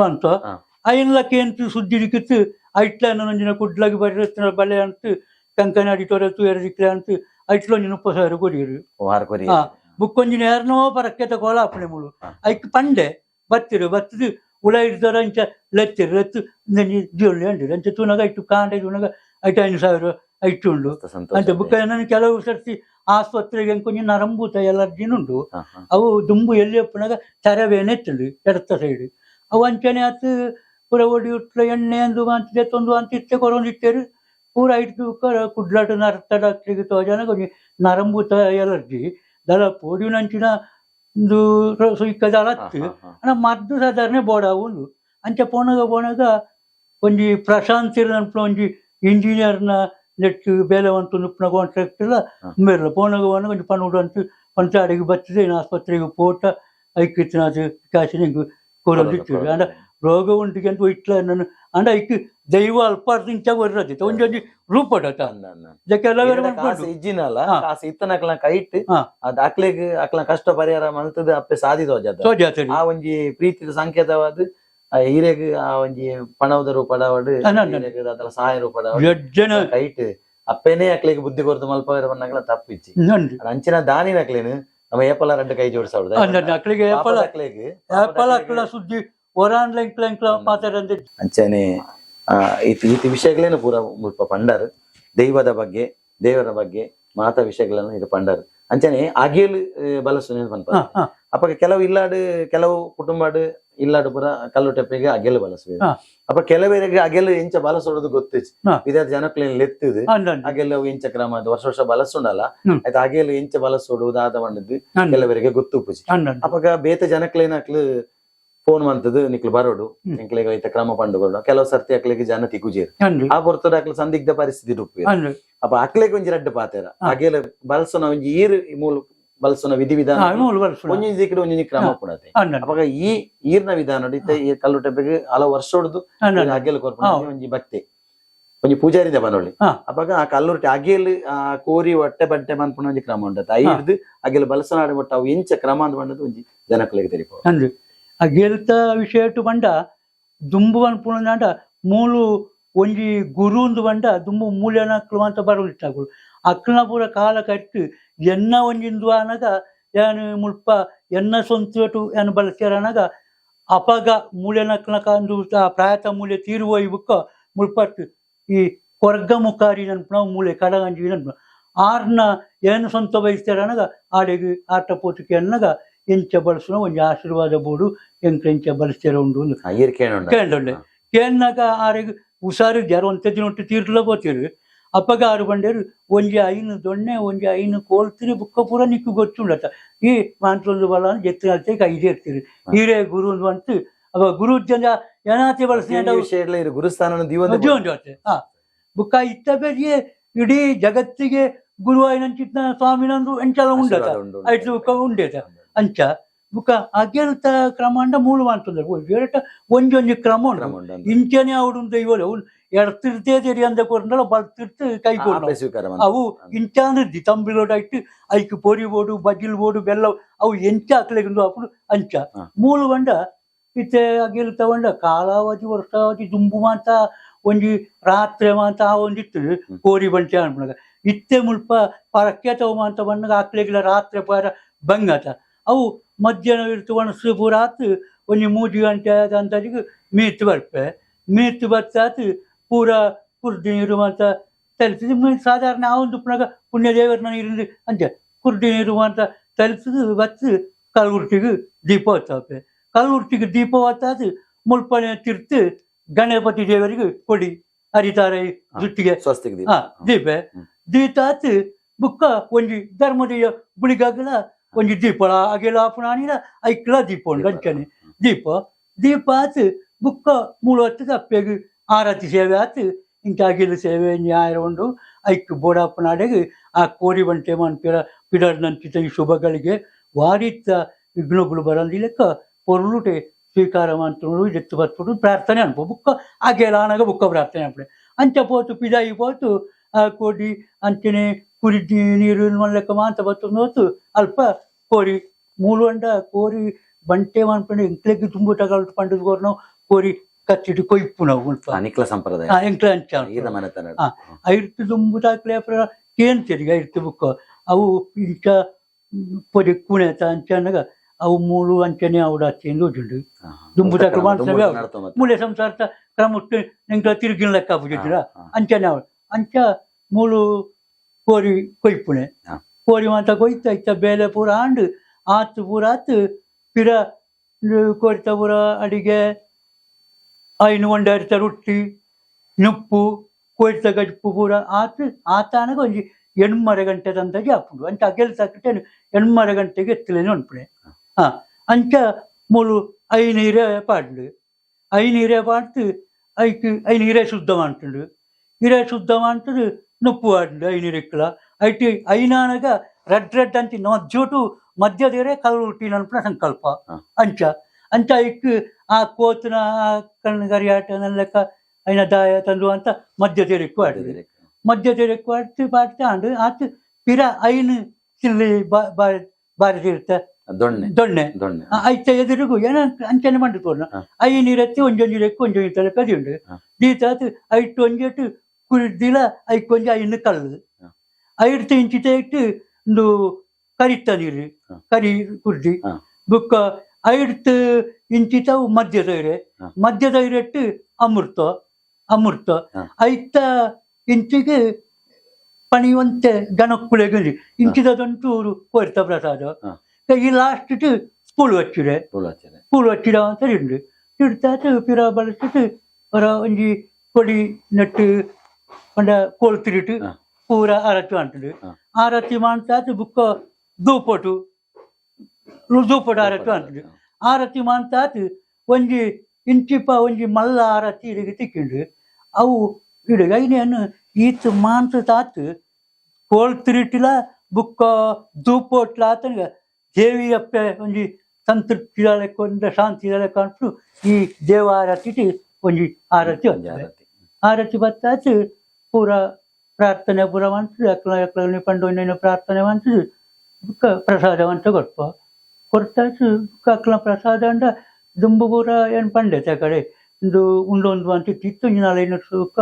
ಅಂತ. ಹಾ. ಐನ್ಲಕ್ಕೆ ಅಂತ ಸುದ್ದಿ ದಿಕ್ಕಿತ್ತು ಐಟ್ಲ ಒಂಜಿನ ಕುಡ್ಲಗಿ ಬರೀ ಬಲೆ ಅಂತ ಕಂಕನಾಡಿ ತೊರೆತು ದಿಕ್ಲೆ ಅಂತ ಐಟ್ಲೋ ಉಪ್ಪ ಉಪಸಾರು ಹಾ. ಬುಕ್ಕೊಂಜಿನ ಯಾರನೋ ಪರಕ್ಕೆತ ಕೋಲ ಅಪ್ಪಣೆ ಮುಳು. ಐಕ್ ಪಂಡೆ ಬತ್ತಿರು ಬತ್ತದು ಉಳ ಹಿಡ್ದರ ಅಂಚ ಲೆತ್ತಿರು ಲೆತ್ತು ನೆಂಜಿ ಜೀವನ ಅಂಡಿರು ಅಂಚ ತೂನಗ ಐಟು ಕಾಂಡೆ ತೂನಗ ಐಟು ಐದು ಸಾವಿರ ಐಟು ಉಂಡು ಅಂತ ಬುಕ್ಕ ನಾನು ಕೆಲವು ಸರ್ತಿ ಆಸ್ಪತ್ರೆಗೆ ಕೊಂಚ ನರಂಬೂತ ಎಲರ್ಜಿನುಂಡು ಉಂಡು. ಅವು ದುಂಬು ಎಲ್ಲಿ ಅಪ್ಪನಾಗ ತರವೇನೆ ಎತ್ತಲು ಎಡತ ಸೈಡ್ ಅವು ಅಂಚನೆ ಆತು ಪೂರ ಒಡಿ ಉಟ್ಲ ಎಣ್ಣೆ ಅಂದು ಅಂತ ತೊಂದು ಅಂತ ಇತ್ತೆ ಕೊರೊಂದಿತ್ತೇರು ಪೂರ ಇಟ್ಟು ಕುಡ್ಲಾಟ ನರ್ತಡ ಡಾಕ್ಟ್ರಿಗೆ ತೋಜನ ಕೊಂಚ ನರಂಬೂತ ಎಲರ್ಜಿ ದಲ ಪೋಡಿ ನಂಚಿನ ಒಂದು ಸುಯ್ಕ ದಳ ಹಾ, ಹತ್ತು ಹಾ, ಹಾ. ಅಣ್ಣ ಮದ್ದು ಸಾಧಾರಣ ಬೋಡ ಉಂಡು ಅಂಚ ಪೋನಗ ಪೋನಗ ಒಂಜಿ ಪ್ರಶಾಂತ್ ನನ್ಪುನ ಒಂಜಿ ಇಂಜಿನಿಯರ್ನ ನೆಟ್ಟು ಬೇಲೆ ಒಂದು ನುಪ್ನ ಕಾಂಟ್ರಾಕ್ಟ್ ಎಲ್ಲ ಹಾ. ಮೇರ್ಲ ಪೋನಗ ಪೋನಗ ಒಂಜಿ ಪನ್ನುಡು ಅಂತ ಪಂಚಾಡಿಗೆ ಬರ್ತದೆ ಇನ್ನು ಆಸ್ಪತ್ರೆಗೆ ಪೋಟ ಐಕ್ಕಿತ್ತಿನ ಅದು ಕಾಶಿ ನಿಂಗೆ ಕೊರದಿತ್ತು ಅಂಡ ರೋಗ ಉಂಟಿಗೆ ಅಂತ ಇಟ್ಲ ನಾನು ಅಂಡ ಐಕ್ ದೈವ ಅಲ್ಪಾರ್ದಿಂಚ ಬರ್ರದಿತ್ತು ಒಂಜಿ ಒಂಜಿ ರೂಪಡತ. ಇದಕ್ಕೆಲ್ಲ ಇರಡ ಕಾಸು ಇಜ್ಜಿನಲ್ಲ. ಕಾಸು ಇತ್ತನ ಕೈಟ್ ಹಾ. ಅದ್ ಅಕ್ಲೆಗ್ ಅಕ್ಲ ಕಷ್ಟ ಪರಿಹಾರ ಮಲ್ತದ ಅಪ್ಪೆ ಸಾಧಿತ ಹೋಜಾತ ಆ ಒಂಜಿ ಪ್ರೀತಿದ ಸಂಕೇತವಾದ ಹಿರೇಗ್ ಆ ಒಂಜಿ ಪಣವದ ರೂಪಡವಾಡು ಅದರ ಸಹಾಯ ರೂಪಡವಾಡು ಕೈಟ್ ಅಪ್ಪೇನೆ ಅಕ್ಲೆಗ್ ಬುದ್ಧಿ ಕೊರತು ಮಲ್ಪವರ ಬನ್ನಗಳ ತಪ್ಪಿಚ್ಚಿ ಅಂಚಿನ ದಾನಿನ ಅಕ್ಲೇನು ನಮ್ಮ ಏಪಲ ರೆಡ್ ಕೈ ಜೋಡಿಸೌಡ ಅಂದ ಅಕ್ಲಿಗೆ ಏಪಲ ಅಕ್ಲೆಗ್ ಏಪಲ ಅಕ್ಲ ಸುದ್ದಿ ಒರಾನ್ಲ ಇಂಕ್ಲ ಇಂಕ್ಲ ಮಾತಾಡಂತೆ ಅಂಚನೆ ಇತಿ ಇತಿ ವಿಷಯಗಳೇನು ಪೂರ ಮುಲ್ಪ ಪಂಡರ್. ದೈವದ ಬಗ್ಗೆ ದೇವರ ಬಗ್ಗೆ ಮಾತ ವಿಷಯಗಳನ್ನು ಇದು ಪಂಡರ್. ಅಂಚನೆ ಆಗಿಯಲು ಬಲಸು ನೆನಪನ್ಪ ಅಪ್ಪ ಕೆಲವು ಇಲ್ಲಾಡು ಕೆಲವು ಕುಟುಂಬಾಡು ಇಲ್ಲಾಡು ಪುರ ಕಲ್ಲು ಟೆಪ್ಪಿಗೆ ಅಗೆಲು ಬಲಸುವೆ. ಅಪ್ಪ ಕೆಲವೇರಿಗೆ ಅಗೆಲು ಇಂಚ ಬಲಸೋಡೋದು ಗೊತ್ತಿಚ್ ಇದಾದ ಜನಕ್ಕೇನು ಲೆತ್ತಿದ್ ಅಗೆಲು ಇಂಚ ಕ್ರಮ ಅದು ವರ್ಷ ವರ್ಷ ಬಲಸುಂಡಲ್ಲ. ಆಯ್ತು ಅಗೆಲು ಇಂಚ ಬಲಸೋಡುವುದು ಆದ ಬಂದದ್ದು ಕೆಲವರಿಗೆ ಗೊತ್ತು ಪೂಜೆ ಅಪ್ಪಾಗ ಬೇತ ಜನಕ್ಕೇನಾಗ್ಲು ಫೋನ್ ಮಂತದ್ದು ನಿಕ್ಲು ಬರೋಡು. ನಿಕ್ಲಿಗೆ ಐತೆ ಕ್ರಮ ಪಂಡುಗಳು ಕೆಲವು ಸರ್ತಿ ಅಕ್ಲಿಗೆ ಜನ ತಿಕುಜೀರ್ ಆ ಬರ್ತದ ಅಕ್ಲ ಸಂದಿಗ್ಧ ಪರಿಸ್ಥಿತಿ ರುಪ್ಪಿ ಅಪ್ಪ ಅಕ್ಲಿಗೆ ಒಂಜಿ ರಡ್ಡು ಪಾತೇರ. ಅಗೇಲ ಬಲಸನ ಒಂಜಿ ಈರ್ ಮೂಲ ಬಲಸನ ವಿಧಿ ವಿಧಾನ ಒಂಜಿ ದಿಕ್ಕಿಡು ಒಂಜಿ ಕ್ರಮ ಪುಡತೆ ಅಪ್ಪಗ ಈ ಈರ್ನ ವಿಧಾನ ಈ ಕಲ್ಲು ಟೆಪ್ಪಿಗೆ ಹಲವು ವರ್ಷ ಹೊಡೆದು ಅಗೇಲ ಕೊರ್ಪಣ ಒಂಜಿ ಭಕ್ತಿ. ಒಂಜಿ ಪೂಜಾರಿದ ಬಂದೊಳ್ಳಿ ಅಪ್ಪಗ ಆ ಕಲ್ಲುರ್ಟಿ ಅಗೇಲಿ ಆ ಕೋರಿ ಹೊಟ್ಟೆ ಬಟ್ಟೆ ಮನ್ಪುಣ ಒಂಜಿ ಕ್ರಮ ಉಂಟು ಐದು ಅಗೇಲಿ ಬಲಸನಾಡಿ ಒಟ್ಟು ಅವು ಇಂಚ ಕ್ರಮ ಅಂತ ಬಂದದ್ದು ಒಂಜಿ ಜನಕ್ಕಳಿಗೆ ತೆರಿಪೋ ಆ ಗೆಲ್ತ ವಿಷಯಟು ಬಂಡ ದುಂಬುವನ್ ಪುಣನಾಂಡ ಮೂಲು ಒಂಜಿ ಗುರುಂದು ಬಂಡ ದುಂಬು ಮೂಲೆನ ಅಂತ ಬರಲಿಟ್ಟಾಗುಳು ಅಕ್ಲನ ಪೂರ ಕಾಲ ಕಟ್ಟು, ಎನ್ನ ಒಂಜಿಂದು ಅನಗ ಏನು ಮುಲ್ಪ ಎನ್ನ ಸ್ವಂತ ಏನು ಬಳಸ್ಯಾರನಾಗ, ಅಪಗ ಮೂಲೆನ ಕಂದು ಪ್ರಾಯತ ಮೂಲೆ ತೀರುವ ಇವಕ್ಕ ಮುಳ್ಪಟ್ಟು, ಈ ಕೊರ್ಗ ಮುಖಾರಿ ನನ್ಪುನವು, ಮೂಲೆ ಕಡಗಂಜಿ ನನ್ಪುನ ಆರ್ನ ಏನು ಸ್ವಂತ ಬಯಸ್ತಾರನಾಗ ಆಡಿಗೆ ಆಟ ಪೋತಿಕೆ ಅನ್ನಗ ಎಂಚ ಬಳಸೋ ಒಂಜಿ ಆಶೀರ್ವಾದ ಬೋಡು ಎಂಕ್ ಎಂಚ ಬಳಸ್ತಾರ ಉಂಡು ಕೇಂದ್ರೊಂಡೆ ಕೇನ್ನಾಗ ಆರೆಗ್ ಉಸಾರು ಜರ ಒಂತೆ ದಿನೊಟ್ಟು ತೀರ್ಲ ಬೋತಿರು. ಅಪ್ಪಗ ಆರು ಬಂಡೇರು ಒಂಜಿ ಐನು ದೊಣ್ಣೆ ಒಂಜಿ ಐನು ಕೋಲ್ತಿರಿ ಬುಕ್ಕ ಪೂರ ನಿಕ್ಕು ಗೊತ್ತುಂಡತ್ತ ಈ ಮಾಂತ್ರೊಂದು ಬಲ ಎತ್ತಿನ ಐದೇ ಇರ್ತೀರಿ. ಹೀರೇ ಗುರು ಅಂತ ಅವ ಗುರು ಜನ ಏನಾತಿ ಬಳಸಿ ವಿಷಯ ಇಲ್ಲ ಇರು ಗುರುಸ್ಥಾನ ಜೋತೆ. ಹಾ. ಬುಕ್ಕ ಇತ್ತ ಬೇರೆ ಇಡೀ ಜಗತ್ತಿಗೆ ಗುರು ಆಯ್ನಂಚಿತ್ನ ಸ್ವಾಮಿನಂದು ಎಂಚಲ ಉಂಡತ. ಐಟ್ಲು ಬುಕ್ಕ ಉಂಡೇತ. ಅಂಚ ಬುಕ ಅಗೆಲ್ತ ಕ್ರಮಾಂಡ ಮೂಲವಂತಂದ್ರೆ ಬೇರೆಟ ಒಂಜೊಂಜಿ ಕ್ರಮ ಉಂಡು ಇಂಚನೆ ಅವಡುಂದು ಇವಳು ಅವನು ಎಡತಿರ್ತೇ ತೆರಿ ಅಂದ ಕೊರಂಡಲ ಬಲ್ತಿರ್ತು ಕೈ ಕೊಡು ಅವು ಇಂಚಾನಿರ್ದಿ ತಂಬಿಲೋಡಾಯ್ತು ಐಕ್ ಪೊರಿ ಓಡು ಬಜಿಲ್ ಓಡು ಬೆಲ್ಲ ಅವು ಎಂಚ ಹಾಕ್ಲೆಗಿಂದು ಹಾಕೊಂಡು ಅಂಚ. ಮೂಲವಂಡ ಇತ್ತೆ ಅಗೆಲ್ ತಗೊಂಡ ಕಾಲಾವಧಿ ವರ್ಷಾವಧಿ ದುಂಬು ಮಾಂತ ಒಂಜಿ ರಾತ್ರಿ ಮಾಂತ ಆ ಕೋರಿ ಬಂಚೆ ಅನ್ಬಿಡಾಗ ಇತ್ತೆ ಮುಲ್ಪ ಪರಕ್ಕೆ ತಗೊಂಬ ಅಂತ ಬಂದಾಗ ಹಾಕ್ಲೆಗಿಲ್ಲ ರಾತ್ರಿ ಪಾರ ಬಂಗಾತ. ಅವು ಮಧ್ಯಾಹ್ನ ಇರ್ತು ಒಣಸು ಪೂರಾತ್ ಒಂಜಿ ಮೂಜಿ ಗಂಟೆ ಅಂತಾಜಿಗೆ ಮೀತ್ ಬರ್ಪೆ. ಮೀತ್ ಬತ್ತಾತ್ ಪೂರ ಕುರ್ದಿ ನೀರು ಮಾತ ತಲಿಸಿದ ಸಾಧಾರಣ ಆ ಒಂದು ಪುನಗ ಪುಣ್ಯ ದೇವರನ್ನ ನೀರಿಂದ ಅಂತೆ ಕುರ್ದಿ ನೀರು ಅಂತ ತಲಿಸಿದು ಬತ್ತು ಕಲ್ಗುರ್ತಿಗೆ ದೀಪ ಹೊತ್ತಾಪೆ ಕಲ್ಗುರ್ತಿಗೆ ದೀಪ ಹೊತ್ತಾದು ಮುಲ್ಪನೆ ತಿರ್ತು ಗಣಪತಿ ದೇವರಿಗೆ ಕೊಡಿ ಹರಿತಾರೆ ಜುಟ್ಟಿಗೆ. ಸ್ವಸ್ತಿಗೆ ಹಾ ದೀಪ. ಹ್ಮ್. ದೀತಾತ್ ಬುಕ್ಕ ಒಂಜಿ ಧರ್ಮದೀಯ ಬುಳಿಗಾಗಲ ಒಂಜಿ ದೀಪಳ ಅಗೆಲ ಪುನಾನಿನ ಐಕ್ಲ ದೀಪ ಉಂಡು ಅಂಚನೆ ದೀಪ ದೀಪ ಆತ್ ಬುಕ್ಕ ಮೂಲ ಹೊತ್ತಿಗೆ ಅಪ್ಪೆಗೆ ಆರತಿ ಸೇವೆ ಆತ್ ಇಂಕ ಅಗಿಲು ಸೇವೆ ನ್ಯಾಯ ಉಂಡು ಐಕ್ ಬೋಡಪ್ಪನಾಡೆಗೆ ಆ ಕೋರಿ ಬಂಟೆ ಮನ್ಪಿರ ಪಿಡರ್ನಂಚಿತ ಈ ಶುಭಗಳಿಗೆ ವಾರಿತ್ತ ವಿಘ್ನಗಳು ಬರಂದಿಲೆಕ್ಕ ಪೊರ್ಲುಟೆ ಸ್ವೀಕಾರ ಮಂತ್ರುలు ಎತ್ತು ಬರ್ತುಡು ಪ್ರಾರ್ಥನೆ ಅನ್ಪೋ ಬುಕ್ಕ ಆಗೆಲ ಆನಾಗ ಬುಕ್ಕ ಪ್ರಾರ್ಥನೆ ಅನ್ಪಡೆ ಅಂಚ ಪೋತು ಪಿದಾಯಿ ಪೋತು ಆ ಕೋಡಿ ಅಂಚನೆ ಕುರಿ ನೀರು ಮಲ್ಲಕ್ಕ ಮಾಂತ ಬತ್ತು ಹೋತು ಅಲ್ಪ ಕೋರಿ ಮೂಲುಂಡ ಕೋರಿ ಬಂಟೆ ಮನ್ಪಂಡೆ ಎಂಕ್ಲೆಗ್ ತುಂಬು ತಗೊಳ್ತು ಪಂಡದ ಪೋರಿ ಕೋರಿ ಕಚ್ಚಿಟ್ಟು ಕೊಯ್ಪು ನಾವು ಅನಿಕ್ಲ ಸಂಪ್ರದಾಯ. ಎಂಕ್ಲ ಅಂಚ. ಐರ್ತು ದುಂಬು ತಾಕ್ಲೆ ಪ್ರ ಕೇನ್ ತೆರಿಗೆ ಐರ್ತು ಬುಕ್ಕ. ಅವು ಇಂಚ ಪೋರಿ ಕುಣೆತ ಅಂಚನಗ ಅವು ಮೂಲು ಅಂಚನೆ ಅವಡ ಹಚ್ಚಿಂದು ಉಂಟು ದುಂಬು ತಾಕ್ಲು ಮಾನ್ಸವೇ ಅವು. ಮೂಲೆ ಸಂಸಾರತ ಕ್ರಮಟ್ಟು ನಿಂಗೆ ತಿರುಗಿನ ಲೆಕ್ಕ ಬುಜಿದ್ರ ಅಂಚನೆ ಅವಳು. ಅಂಚ ಮೂಲು ಕೋರಿ ಕೊಯ್ಪುಣೆ. ಕೋರಿ ಮಾತ ಕೊಯ್ತ ಇತ್ತ ಬೇಲೆ ಪೂರ ಆಂಡು ಆತು ಪೂರ ಆತು ಪಿರ ಕೋರಿತ ಪೂರ ಅಡಿಗೆ ಐನು ಒಂಡರಿತ ರೊಟ್ಟಿ ನುಪ್ಪು ಕೋರಿತ ಗಜ್ಪು ಪೂರ ಆತು ಆತಾನಗ ಒಂಜಿ ಎಣ್ಮರ ಗಂಟೆ ತಂದಾಗಿ ಹಾಪುಂಡು ಅಂಚ ಅಗೆಲ್ ತಕ್ಕಟೇನು ಎಣ್ಮರ ಗಂಟೆಗೆ ಎತ್ತಲೇನು ಅನ್ಪುಣೆ ಹಾ ಅಂಚ ಮೂಲು ಐನೀರೆ ಪಾಡ್ಲು ಐನೀರೆ ಪಾಡ್ತು ಐಕ್ ಐನೀರೆ ಶುದ್ಧ ಮಾಡ್ತುಂಡು ಇರೆ ಶುದ್ಧ ಮಾಡ್ತುಡು ನುಪ್ಪು ಆಡ್ಲು ಐನೀರೆಕ್ಕಲ ಐಟಿ ಐನಾನಾಗ ರೆಡ್ ರೆಡ್ ಅಂತ ಮಧ್ಯಟು ಮಧ್ಯದೇರೆ ಕಲ್ಲು ನನ್ಪುನ ಸಂಕಲ್ಪ. ಅಂಚ ಅಂಚ ಇಕ್ ಆ ಕೋತನ ಆ ಕಣ್ಣಗರಿ ಆಟ ಲೆಕ್ಕ ಐನ ದಾಯ ತಂದು ಅಂತ ಮಧ್ಯ ತೆರೆಕ್ಕು ಆಡ್ದು ಮಧ್ಯ ತೆರೆಕ್ಕು ಆಡ್ತು ಪಾಡ್ತು ಆಂಡು ಆತು ಪಿರ ಐನು ಚಿಲ್ಲಿ ಬಾರಿ ತೀರ್ತ ದೊಣ್ಣೆ. ದೊಣ್ಣೆ. ದೊಣ್ಣೆ. ಐತ ಎದುರಿಗೂ ಏನ ಅಂಚನೆ ಮಾಡಿ ತೋರ್ನ. ಐ ನೀರತ್ತಿ ಒಂಜೊಂಜಿ ಲೆಕ್ಕ ಒಂಜೊಂಜಿ ತಲೆ ಕದಿ ಉಂಡು ಹ. ದೀತಾತ್ ಐಟ್ ಒಂಜೆಟ್ ಕುರಿದಿಲ ಐಕೊಂಜಿ ಐನು ಕಲ್ಲು. ಐಡ್ತ ಇಂಚಿತ ಇಟ್ಟು ಒಂದು ಕರಿತಾನೀರು ಕರಿ ಕುರ್ಜಿ ಬುಕ್ಕ ಐಡ್ತ ಇಂಚಿತ ಮದ್ಯದ ಇರೆ ಮದ್ಯದ ಇರಟ್ಟು ಅಮೃತ ಅಮೃತ. ಐತ ಇಂಚಿಗೆ ಪಣಿವಂತೆ ಜನಕ್ಕುಳೆಗಲಿ ಇಂಚಿದಂಟು ಅವರು ಕೋರ್ತ ಪ್ರಸಾದ. ಈ ಲಾಸ್ಟ್ ಪೂಳು ಹಚ್ಚಿರೆ. ಪೂಳು ಹಚ್ಚಿರ. ಅಂತ ತಿಂಡು ತಿಡ್ತಾತ ಪಿರ ಬಳಸಿಟ್ಟು ಅವರ ಒಂಜಿ ಕೊಡಿ ನಟ್ಟು ಒಂದ ಕೋಳ್ತಿರಿಟ್ಟು కూర ಆರತಿ అంటుండే అరటి మంట బుక్క దూపొటు దూపొటు అరటి అంటుండే ಅರತಿ ಮಾಂತಾತ್ ಒಂಜಿ ಇಂಚಿಪ ಒಂಜಿ ಮಲ್ಲ ಆರತಿ ಇಡಿಗೆ ತಿಕ್ಕಿಂಡು ಅವು ಇಡು ಐನೇನು ಈತ್ ಮಾಂತ ತಾತ್ ಕೋಲ್ ತಿರುಟಿಲ ಬುಕ್ಕ ದೂಪೋಟ್ಲ ಆತನಿಗ ದೇವಿ ಅಪ್ಪೆ ಒಂಜಿ ಸಂತೃಪ್ತಿ ಲೆಕ್ಕ ಶಾಂತಿ ಲೆಕ್ಕ ಅಂಟು ಈ ದೇವ ಆರತಿ ಒಂಜಿ ಆರತಿ ಒಂಜಿ ಆರತಿ. ಆರತಿ ಬತ್ತಾತ್ ಪೂರ ಪ್ರಾರ್ಥನೆ ಪೂರ ಎಕ್ಲಿ ಅಕ್ಲ ಎಕ್ಲ ಪಂಡು ಇನ್ನೇನು ಪ್ರಾರ್ಥನೆ ಮಂತ್ರಿ ಬುಕ್ಕ ಪ್ರಸಾದ ಅಂತ ಕೊಡ್ಪ ಕೊಡ್ತಾಚ್ ಬುಕ್ಕ ಅಕ್ಲ ಪ್ರಸಾದ ಅಂಡ ದುಂಬು ಪೂರ ಪಂಡೈತೆ ಪಂಡೆತೆ ಆ ಕಡೆ ಒಂದು ಉಂಡೊಂದು ಅಂತ ಇತ್ತು ನಾಳೆ ಸುಕ್ಕ.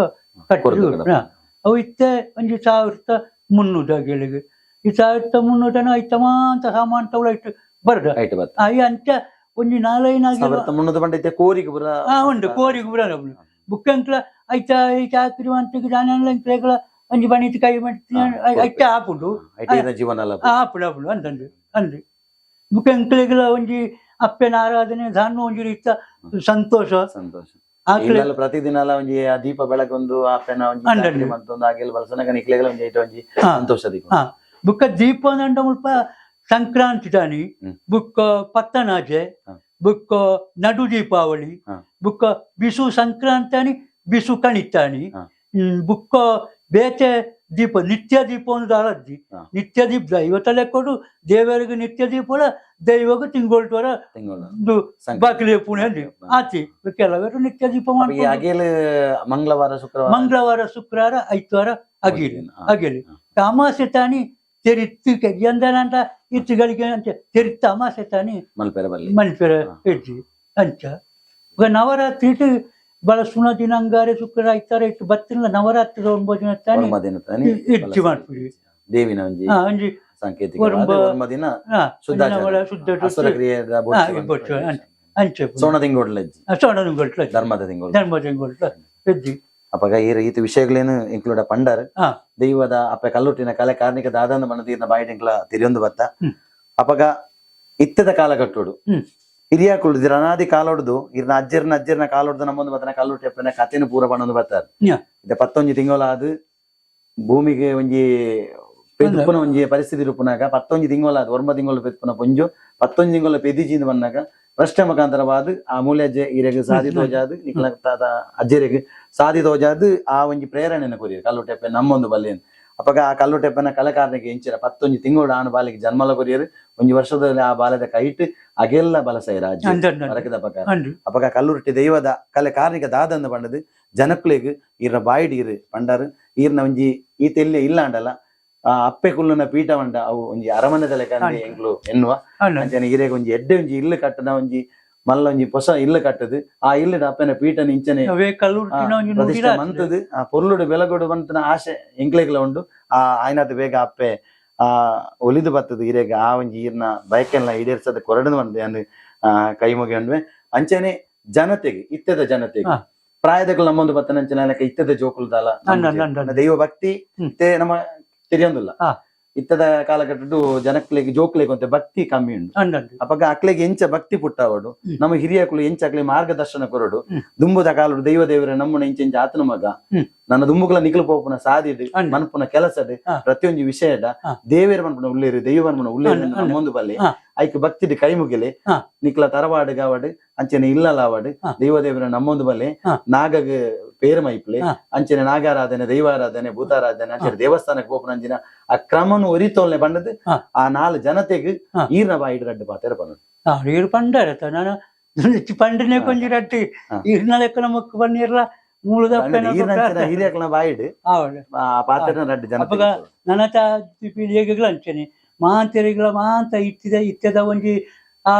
ಹಾ. ಅವು ಇತ್ತೆ ಒಂದು ಸಾವಿರದ ಮುನ್ನೂರ ಗೆಳಿಗೆ. ಈ ಸಾವಿರದ ಮುನ್ನೂರನ ಐತಮ ಅಂತ ಸಾಮಾನ್ ತಗೊಳ ಇಟ್ಟು ಬರ್ದ. ಅಯ್ಯ ಅಂಚ ಒಂಜಿ ನಾಲ್ಕೈನಾಗಿ ಕೋರಿಗೆ ಬರ. ಆ ಉಂಡು ಕೋರಿಗೆ ಬುಡ ಬುಕ್ಕಂಕ್ಲ ಐತ ಐತ ಹಾಕಿರುವಂತ ಅಂತ ಜಾನೆಲ್ಲ ಒಂಜಿ ಬಣಿತ ಕೈ ಐತ ಹಾಪುಂಡು. ಐಟಿನ ಜೀವನ ಆಪುಡು ಆಪುಡು ಅಂತಂದು ಬುಕ್ಕ ಬುಕ್ಕಂಕ್ಲೆಗಳ ಒಂಜಿ ಅಪ್ಪೆನ ಆರಾಧನೆ ದಾನು ಒಂಜಿ ರೀತ ಸಂತೋಷ. ಸಂತೋಷ. ಪ್ರತಿದಿನ ಒಂಜಿ ಆ ದೀಪ ಬೆಳಗೊಂದು ಅಪ್ಪೆನ ಒಂಜಿ ಮಂತೊಂದು ಮತ್ತೊಂದು ಹಾಗೆಲ್ಲ ಬಳಸನಗ ನಿಕ್ಲೆಗಳ ಒಂಜಿ ಐಟ ಒಂಜಿ ಸಂತೋಷ ದೀಪ. ಬುಕ್ಕ ದೀಪ ಅಂಡ ಮುಲ್ಪ ಸಂಕ್ರಾಂತಿ ತಾನಿ. ಬುಕ್ಕ ಪತ್ತನಾಜೆ. ಬುಕ್ಕ ನಡು ದೀಪಾವಳಿ. ಬುಕ್ಕ ಬಿಸು ಸಂಕ್ರಾಂತಿ ಬಿಸು ಕಣಿತಾನಿ. ಬುಕ್ಕ ಬೇತೆ ದೀಪ ನಿತ್ಯ ದೀಪ ಒಂದು ಅಳದ್ದಿ ನಿತ್ಯ ದೀಪ ದೈವತಲೆ ಕೊಡು ದೇವರಿಗೆ ನಿತ್ಯ ದೀಪ ದೈವಗೂ ತೋರ ಒಂದು ಸಂಕ್ರಾಂತಿ. ಬಾಗಿಲು ಪುಣೆ ಆಚಿ ಕೆಲವರು ನಿತ್ಯ ದೀಪ ಮಾಡಿ ಮಂಗಳವಾರ ಶುಕ್ರವಾರ? ಮಂಗಳವಾರ ಶುಕ್ರವಾರ ಐತವಾರ ಅಗಿಲಿ ಅಗಿಲಿ. ಅಮಾಸೆ ತಾನಿ ತೆರಿತ್ತು ಎಂದನಂತ ಇತ್ತುಗಳಿಗೆ ಅಂತ ತೆರಿತ್ತ ಅಮಾಸೆ ತಾನಿ ಮಲ್ಪೆರ ಹಾ. ಇಡ್ಜಿ ಅಂಚ. ಈಗ ನವರಾತ್ರಿ ಬಹಳ ಸುಣ ದಿನ ಅಂಗಾರೆ ಶುಕ್ರ ಐತಾರ ಇಟ್ಟು ಬತ್ತಿಲ್ಲ ನವರಾತ್ರಿ ಒಂಬತ್ತು ದಿನ ತಾನೆ ಹೆಚ್ಚು ಮಾಡ್ತೀವಿ. ತಾನಿ ದೇವಿನ ಒಂಜಿ ಹಾ ಅಂಜಿ ಸಾಂಕೇತಿಕ ಹಾ. ನವರ ಶುದ್ಧ ಕ್ರಿಯೆದ ಹಾ, ಸೋಣ ತಿಂಗೋಡ್ಲಜ್ಜಿ ಧರ್ಮದ ಅಪಗ ಈ ರೀತಿ ವಿಷಯಗಳೇನು ಇಂಕ್ಲೂಡ್ ಪಂಡರ್ ಹಾ. ದೈವದ ಅಪ್ಪ ಕಲ್ಲುಟ್ಟಿನ ಕಲೆ ಕಾರ್ಣಿಕ ದಾದಾನ ಮನದಿಂದ ತೀರ್ನ ಬಾಯಿಡ್ ಇಂಕ್ಲ ತಿರಿಯೊಂದು ಬತ್ತ. ಹ್ಮ್. ಅಪಗ ಇತ್ತದ ಕಾಲಘಟ್ಟೋಡು ಹ್ಮ್. ಹಿರಿಯ ಕುಳ್ದಿರ ಅನಾದಿ ಕಾಲೊಡ್ದು ಇರ್ನ ಅಜ್ಜರ್ನ ಅಜ್ಜರ್ನ ಕಾಲೊಡ್ದು ನಮ್ಮೊಂದು ಬತ್ತನ ಕಲ್ಲುಟ್ಟಿ ಅಪ್ಪನ ಕಥೆನ ಪೂರ ಪಣ್ಣೊಂದು ಬತ್ತಾರ ನ್ಯಾ. ಇದು ಪತ್ತೊಂಜಿ ತಿಂಗಳ ಆದ್ ಭೂಮಿಗೆ ಒಂಜಿ ಪೆದುಪುನ ಒಂಜಿ ಪರಿಸ್ಥಿತಿ ರೂಪನಾಗ ಪತ್ತೊಂಜಿ ತಿಂಗಳ ಆದ್ ಒರ್ಮ ತಿಂಗಳು ಪೆದ್ಪುನ ಪೊಂಜು ಪತ್ತೊಂಜಿ ತಿಂಗಳ ಪೆದಿಜಿಂದ ಬಂದಾಗ ಪ್ರಶ್ನೆ ಮುಖಾಂತರವಾದ ಆ ಮೂಲೆ ಅಜ್ಜೆ ಇರೆಗ್ ಸಾದಿ ತೋಜಾದ್ ನಿಕ್ಲ ತಾತ ಅಜ್ಜೆರೆಗ್ ಸಾದಿ ತೋಜಾದ್ ಆ ಒಂಜಿ ಪ್ರೇರಣೆನ ಕೊರಿಯರ್ ಕಲ್ಲುಟೆಪ್ಪೆ ನಮ್ಮೊಂದು ಬಲ್ಲೇನ್ ಅಪಗ ಆ ಕಲ್ಲುಟೆಪ್ಪನ ಕಲೆಕಾರನಿಗೆ ಇಂಚಿನ ಪತ್ತೊಂಜಿ ತಿಂಗಳು ಆನು ಬಾಲಿಗೆ ಜನ್ಮಲ ಕೊರಿಯರು. ಒಂಜಿ ವರ್ಷದಲ್ಲಿ ಆ ಬಾಲದ ಕೈಟ್ ಅಗೆಲ್ಲ ಬಲಸೈ ರಾಜ ಮರಕದ ಅಂದು ಅಪಗ ಕಲ್ಲುರುಟ್ಟಿ ದೈವದ ಕಲೆ ಕಾರ್ನಿಕ ದಾದಂದ ಪಂಡದು. ಜನಕ್ಲೆಗ್ ಈರ್ನ ಬಾಯಿಡ್ ಇರು ಪಂಡರ್. ಈರ್ನ ಒಂಜಿ ಈತೆಲ್ಲೆ ಇಲ್ಲ ಅಂಡಲ್ಲ ಆ ಅಪ್ಪೆ ಕುಲ್ಲುನ ಪೀಠ ಮಂಡ ಅವು ಒಂಜಿ ಅರಮನೆ ತಲೆ ಕಂಡು ಎಂಗ್ಲು ಎನ್ನುವ. ಅಂಚನೆ ಇರೆಗ್ ಒಂಜಿ ಎಡ್ಡೆ ಒಂಜಿ ಇಲ್ಲು ಕಟ್ಟದ ಒಂಜಿ ಮಲ್ಲ ಒಂಜಿ ಹೊಸ ಇಲ್ಲ ಕಟ್ಟದು. ಆ ಇಲ್ಲದ ಅಪ್ಪನ ಪೀಠನ ಇಂಚನೆ ಪ್ರತಿಷ್ಠೆ ಮಂತದು. ಆ ಪೊರ್ಲುಡು ಬೆಲಗೊಡು ಬಂತನ ಆಶೆ ಎಂಕ್ಲೆಗ್ಲ ಉಂಡು. ಆ ಆಯ್ನದ ಬೇಗ ಅಪ್ಪೆ ಆ ಒಲಿದು ಬತ್ತದು ಇರೆಗ ಆ ಒಂಜಿ ಈರ್ನ ಬಯಕೆಲ್ಲ ಈಡೇರ್ಸದ ಕೊರಡದು ಬಂದೆ ಅಂದ್ ಆ ಕೈ ಮುಗಿಯಂಡ್ವೆ ಅಂಚನೆ ಜನತೆಗೆ ಇತ್ತದ ಜನತೆಗೆ. ಪ್ರಾಯದಗಳು ನಮ್ಮೊಂದು ಬತ್ತನ ಅಂಚನೆ ಇತ್ತದ ಜೋಕುಲ್ದಾಲ ಅಂದ, ಅಂದ, ಅಂದ. ದೈವ ಭಕ್ತಿ ನಮ್ಮ ತೆರಿಯೊಂದಿಲ್ಲ ಇತ್ತದ ಕಾಲಘಟ್ಟದ್ದು ಜನಕ್ಲೆಗ್ ಜೋಕ್ಲೆಗ್ ಅಂತ ಭಕ್ತಿ ಕಮ್ಮಿ ಉಂಡು ಅಪ್ಪಾಗ ಅಕ್ಲೆಗ್ ಎಂಚ ಭಕ್ತಿ ಪುಟ್ಟವಡು. ನಮ್ಮ ಹಿರಿಯಕುಲು ಎಂಚ ಅಕ್ಲೆ ಮಾರ್ಗದರ್ಶನ ಕೊರಡು. ದುಂಬುದ ಕಾಲಡು ದೈವ ದೇವರ ನಮ್ಮನ ಎಂಚ ಎಂಚ ಆತನ ಮಗ ನನ್ನ ದುಂಬುಗಳ ನಿಖಲು ಪೋಪುನ ಸಾಧಿದೆ ಮನಪುನ ಕೆಲಸಡ್ ಹಾ. ಪ್ರತಿಯೊಂದು ವಿಷಯದ. ದೇವೇರ ಮನ್ಪುನ ಉಳ್ಳೇರಿ ದೈವ ಮನ್ಪುನ ಉಳ್ಳೇರಿ. ನಮ್ಮೊಂದು ಬಲ್ಲಿ ಆಯ್ಕೆ ಐಕ್ ಭಕ್ತಿಡ್ ಕೈ ಮುಗಿಲೆ. ನಿಕ್ಲ ತರವಾಡು ಗಾವಡ್ ಅಂಚನೆ ಇಲ್ಲಲಾವಡ್. ದೈವ ದೇವರ ನಮ್ಮೊಂದು ಬಲ್ಲಿ ಹಾ. ನಾಗಗ ಪೇರು ಮೈಪ್ಲೆ ಹಾ. ಅಂಚನೆ ನಾಗಾರಾಧನೆ ದೈವಾರಾಧನೆ ಭೂತಾರಾಧನೆ ಅಂಚನೆ ದೇವಸ್ಥಾನಕ್ಕೆ ಪೋಪುನ ಅಂಚಿನ ಆ ಕ್ರಮನು ಒರಿತೋಲ್ನೆ ಹಾ. ಆ ನಾಲ್ ಜನತೆಗ್. ಈರ್ನ ಬಾಯಿಡ್ ರಡ್ಡು ಪಾತೆರ ಬಂದದ್ದು ಆರು ಪಂಡರತ ನಾನು ಪಂಡನೆ ಕೊಂಜಿ ರಟ್ಟಿ ಹಾ. ಇರ್ನ ಲೆಕ್ಕ ನಮಕ್ ಬನ್ನಿರ್ಲ ಮೂಲದ ಬಾಯಿಡ್ ಆವಡ್ ಆ ಪಾತೆರ ರಡ್ಡು ಜನ ನನತ ಪೀಳಿಗೆಗಳ ಅಂಚನೆ ಮಾಂತೆರಿಗಳ ಮಾಂತ ಇತ್ತಿದ ಇತ್ತದ ಒಂಜಿ ಆ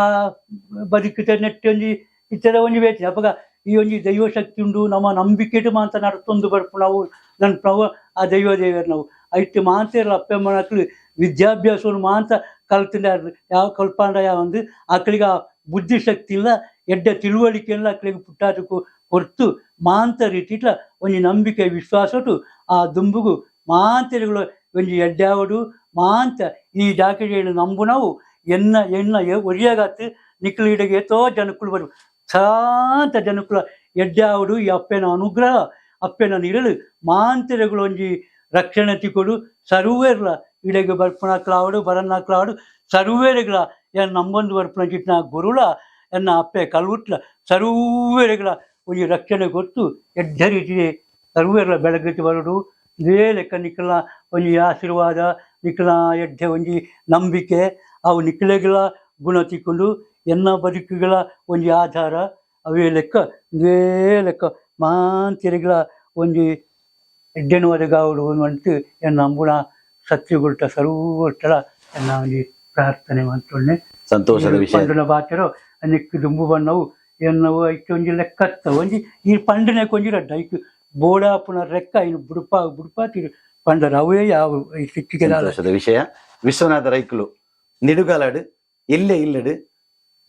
ಬದುಕಿತ ನೆಟ್ಟಿ ಒಂಜಿ ಇತ್ತದ ಒಂಜಿ ಬೇಟಿ ಅಪಗ ಈ ಒಂಜಿ ದೈವ ಶಕ್ತಿ ಉಂಡು, ನಮ್ಮ ನಂಬಿಕೆಟ್ ಮಾಂತ ನಡ್ತೊಂದು ಬರ್ಪು ನಾವು. ನನ್ನ ಪ್ರವ, ಆ ದೈವ ದೇವರು ನಾವು. ಐತೆ ಮಾಂತೆರ್ಲ ಅಪ್ಪೆಮ್ಮನಕ್ಲು ವಿದ್ಯಾಭ್ಯಾಸವನ್ನು ಮಾಂತ ಕಲ್ತಿಂದ ಯಾವ ಕಲ್ಪಾಂಡ ಯಾವ ಒಂದು ಆಕಳಿಗೆ ಆ ಬುದ್ಧಿ ಶಕ್ತಿ ಇಲ್ಲ. ಎಡ್ಡ ತಿಳುವಳಿಕೆ ಇಲ್ಲ ಆಕಳಿಗೆ ಪುಟ್ಟಾಟಕ್ಕೂ ಹೊರ್ತು ಮಾಂತ ರೀತಿ ಇಟ್ಲ ಒಂಜಿ ನಂಬಿಕೆ ವಿಶ್ವಾಸಟು ಆ ದುಂಬುಗು ಮಾಂತರಿಗಳು ಒಂಜಿ ಎಡ್ಡಾವಡು ಮಾಂತ ಈ ಜಾಕೆಟ್ ನಂಬು ನಾವು. ಎನ್ನ ಎನ್ನ ಒರಿಯಾಗತ್ತು ನಿಕ್ಲಿಡೆಗೆ ಎತ್ತೋ ಜನಕ್ಕಳು ಬರು. ಶಾಂತ ಜನಕುಲ ಎಡ್ಡಾವಡು ಈ ಅಪ್ಪೆನ ಅನುಗ್ರಹ, ಅಪ್ಪೆನ ನಿರಳು ಮಾಂತರಗಳೊಂಜಿ ರಕ್ಷಣೆ ತಿಕೊಡು, ಸರ್ವೇರ್ಲ ಇಡೆಗೆ ಬರ್ಪಣಕ್ಲಾವಡು ಬರನ್ನಕ್ಲಾವಡು ಸರ್ವೇರೆಗಳ ಎನ್ನ ನಂಬೊಂದು ಬರ್ಪಣ ಚಿಟ್ನ ಗುರುಳ, ಎನ್ನ ಅಪ್ಪೆ ಕಲ್ವುಟ್ಲ, ಸರ್ವೇರೆಗಳ ಒಂಜಿ ರಕ್ಷಣೆ ಗೊತ್ತು ಎಡ್ಡ ರೀತಿ ಸರ್ವೇರ್ಲ ಬೆಳಗ್ಗೆ ಬರಡು, ಇದೇ ಲೆಕ್ಕ ನಿಕ್ಕಲ ಒಂಜಿ ಆಶೀರ್ವಾದ ನಿಕ್ಕಲ ಎಡ್ಡೆ ಒಂಜಿ ನಂಬಿಕೆ, ಅವು ನಿಕ್ಕಲೆಗಳ ಗುಣ ತಿಕ್ಕೊಂಡು ಎನ್ನ ಬದುಕುಗಳ ಒಂಜಿ ಆಧಾರ ಅವೇ ಲೆಕ್ಕ ಇದೇ ಲೆಕ್ಕ. ಮಾಂತಿರಿಗಳ ಒಂಜಿ ಎಡ್ಡೆನು ಒದಗಾವಡು ಅಂಟು ಎನ್ನ ಅಂಬುಣ ಸತ್ಯಗುಳ್ಟ ಸರ್ವಟ್ಟಲ ಎನ್ನ ಒಂಜಿ ಪ್ರಾರ್ಥನೆ ಮಂತೊಳ್ಳೆ ಸಂತೋಷದ ವಿಷಯ. ಪಂಡನ ಬಾಚರೋ ನೆಕ್ಕು ದುಂಬು ಬಣ್ಣವು ಎನ್ನವು ಐಕೆ ಒಂಜಿ ಲೆಕ್ಕತ್ತ. ಒಂಜಿ ಈ ಪಂಡನೆ ಕೊಂಜಿ ರಡ್ಡ ಐಕ್ ಬೋಡಾಪುನ ರೆಕ್ಕ ಇನ್ನು ಬುಡುಪ ಬುಡುಪ ತಿರು. ಪಂಡರ ಅವೇ ಯಾವ ಸಿಕ್ಕಿಗೆ ವಿಷಯ. ವಿಶ್ವನಾಥ ರೈಕುಲು ನಿಡುಗಾಲಾಡು ಇಲ್ಲೇ ಇಲ್ಲಡು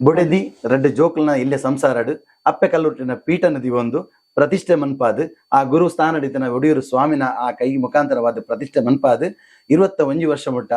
ಬೊಡೆದಿ ರಡ್ಡು ಜೋಕುಲ್ನ ಇಲ್ಲೇ ಸಂಸಾರಡು, ಅಪ್ಪೆ ಕಲ್ಲುಟ್ಟಿನ ಪೀಠ ನದಿ ಒಂದು ಪ್ರತಿಷ್ಠೆ ಮನ್ಪಾದು, ಆ ಗುರು ಸ್ಥಾನಡಿತನ ಒಡಿಯೂರು ಸ್ವಾಮಿನ ಆ ಕೈ ಮುಖಾಂತರವಾದ ಪ್ರತಿಷ್ಠೆ ಮನ್ಪಾದು. ಇರುವತ್ತ ಒಂಜಿ ವರ್ಷ ಮುಟ್ಟ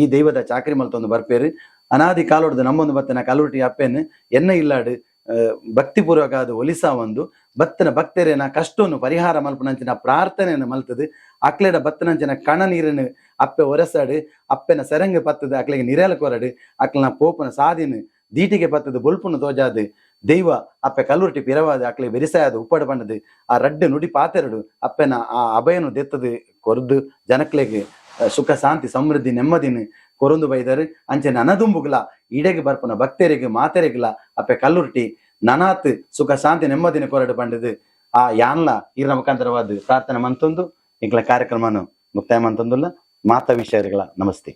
ಈ ದೈವದ ಚಾಕ್ರಿ ಮಲ್ತೊಂದು ಬರ್ಪೇರು. ಅನಾದಿ ಕಾಲೋಡ್ದು ನಮ್ಮೊಂದು ಬತ್ತನ ಕಲ್ಲುಟಿ ಅಪ್ಪೆನ್ ಎನ್ನ ಇಲ್ಲಾಡು ಭಕ್ತಿ ಭಕ್ತಿಪೂರ್ವಕ ಅದು ಒಲಿಸಾ ಒಂದು. ಬತ್ತನ ಭಕ್ತರೇನ ಕಷ್ಟವನ್ನು ಪರಿಹಾರ ಮಲ್ಪನಂಚಿನ ಪ್ರಾರ್ಥನೆಯನ್ನು ಮಲ್ತದು. ಅಕ್ಲೆಡ ಬತ್ತನಂಚಿನ ಕಣ ನೀರನ್ನು ಅಪ್ಪೆ ಒರೆಸಾಡು, ಅಪ್ಪೆನ ಸರಂಗ ಪತ್ತದು, ಅಕ್ಲೆಗೆ ನಿರೇಲ ಕೊರಡು, ಅಕ್ಲನ ಪೋಪನ ಸಾದಿನ ದೀಟಿಗೆ ಪತ್ತದು ಬೊಲ್ಪುನ ತೋಜಾದು. ದೈವ, ಅಪ್ಪೆ ಕಲ್ಲುರ್ಟಿ ಪಿರವಾದ, ಅಕ್ಲೆ ಬೆರಿಸಾಯದು, ಉಪ್ಪಡ ಬಣ್ಣದು ಆ ರಡ್ಡು ನುಡಿ ಪಾತೆರಡು, ಅಪ್ಪೆನ ಆ ಅಭಯನು ದೆತ್ತದು ಕೊರ್ದು ಜನಕ್ಲೆಗೆ ಸುಖ, ಶಾಂತಿ, ಸಮೃದ್ಧಿ, ನೆಮ್ಮದಿನ ಕೊರೊಂದು ಬೈದರು. ಅಂಚೆ ನನದುಂಬುಗ್ಲ ಇಡೆಗೆ ಬರ್ಪನ ಭಕ್ತರಿಗೆ, ಮಾತೆರೆಗ್ಲ, ಅಪ್ಪೆ ಕಲ್ಲುರ್ಟಿ, ನನಾತ್ ಸುಖ, ಶಾಂತಿ, ನೆಮ್ಮದಿನ ಕೊರಡು ಬಂಡದು ಆ ಯಾನ್ಲ ಇರ ಮುಖಾಂತರವಾದ ಪ್ರಾರ್ಥನೆ ಮಂತೊಂದು ಇಂಕ್ಲ ಕಾರ್ಯಕ್ರಮನು ಮುಕ್ತಾಯ ಮಂತೊಂದುಲ್ಲ ಮಾತಾ ವಿಷಯಗಳ ನಮಸ್ತೆ.